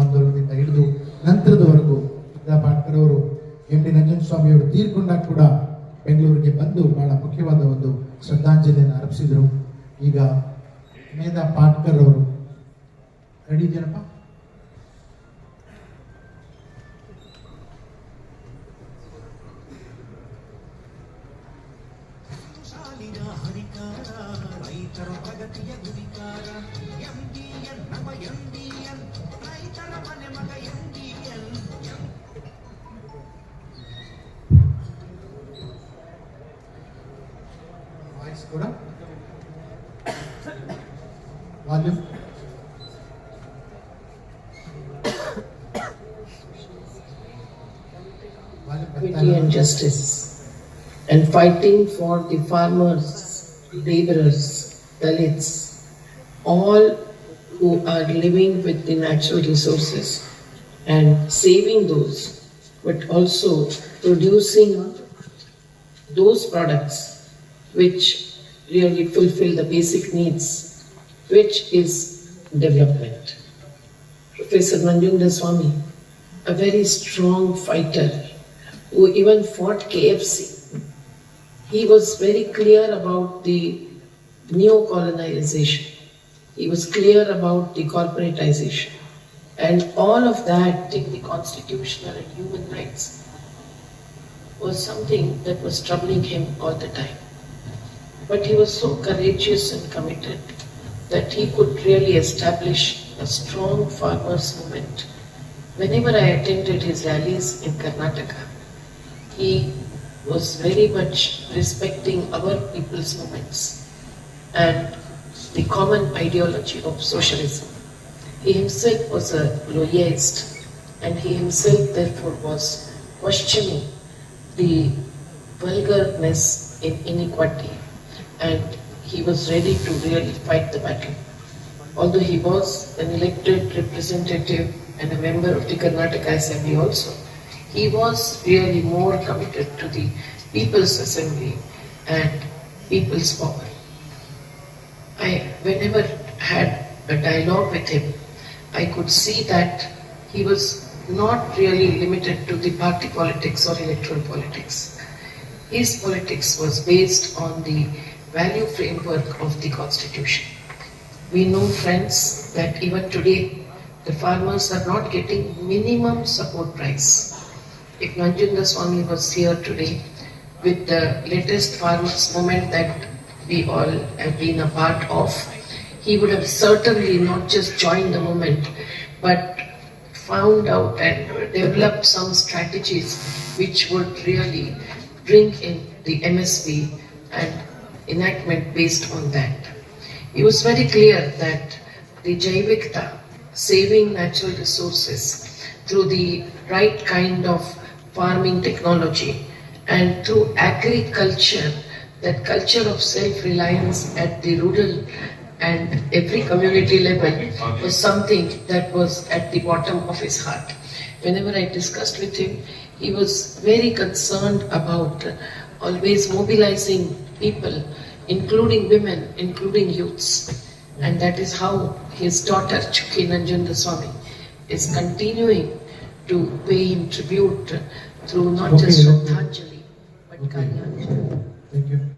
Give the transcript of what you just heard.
ಆಂದೋಲನದಿಂದ ಹಿಡಿದು ನಂತರದವರೆಗೂ ಪಾಟ್ಕರ್ ಅವರು M D Nanjan ಸ್ವಾಮಿ ಅವರು ತೀರ್ಕೊಂಡಾಗ ಕೂಡ ಬೆಂಗಳೂರಿಗೆ ಬಂದು ಬಹಳ ಮುಖ್ಯವಾದ ಒಂದು ಶ್ರದ್ಧಾಂಜಲಿಯನ್ನು ಅರ್ಪಿಸಿದರು. ಈಗ ಮೇಧಾ ಪಾಟ್ಕರ್ ಅವರು. ರೆಡಿ ಇದೆಯಪ್ಪ ಹರಿಕಾರ ರೈತರ ಪ್ರಗತಿಯ ಗುರಿಕಾರ ಎಂಡಿಎನ್ ನಮ್ಮ ಎಂಡಿಎನ್ ರೈತರ ಮನೆ ಮಗ ಎಂಡಿಎನ್ ವಾಯ್ಸ್ ಕೂಡ volume equity and justice, and fighting for the farmers, laborers, Dalits, all who are living with the natural resources and saving those, but also producing those products which really fulfill the basic needs, which is development. Professor Nanjunda Swami, a very strong fighter who even fought KFC. He was very clear about the neo-colonization. He was clear about the corporatization. And all of that in the constitutional and human rights was something that was troubling him all the time. But he was so courageous and committed that he could really establish a strong farmers' movement. Whenever I attended his rallies in Karnataka, he was very much respecting our people's movements and the common ideology of socialism. He himself was a loyalist and he himself therefore was questioning the vulgarness in inequality and he was ready to really fight the battle. Although he was an elected representative and a member of the Karnataka Assembly also, he was really more committed to the People's Assembly and People's Power. I, whenever had a dialogue with him, I could see that he was not really limited to the party politics or electoral politics. His politics was based on the value framework of the Constitution. We know, friends, that even today the farmers are not getting minimum support price. If Nanjunda Swami was here today with the latest farmers movement that we all have been a part of, he would have certainly not just joined the movement, but found out and developed some strategies which would really bring in the MSP and enactment based on that. He was very clear that the Jaivikta, saving natural resources through the right kind of farming technology and through agriculture, that culture of self-reliance at the rural and every community level was something that was at the bottom of his heart. Whenever I discussed with him, he was very concerned about always mobilizing people, including women, including youths. And that is how his daughter, Chuki Nanjunda Swami, is continuing to pay him tribute through not just Okay, okay. Shraddhanjali, but Okay. Thank you.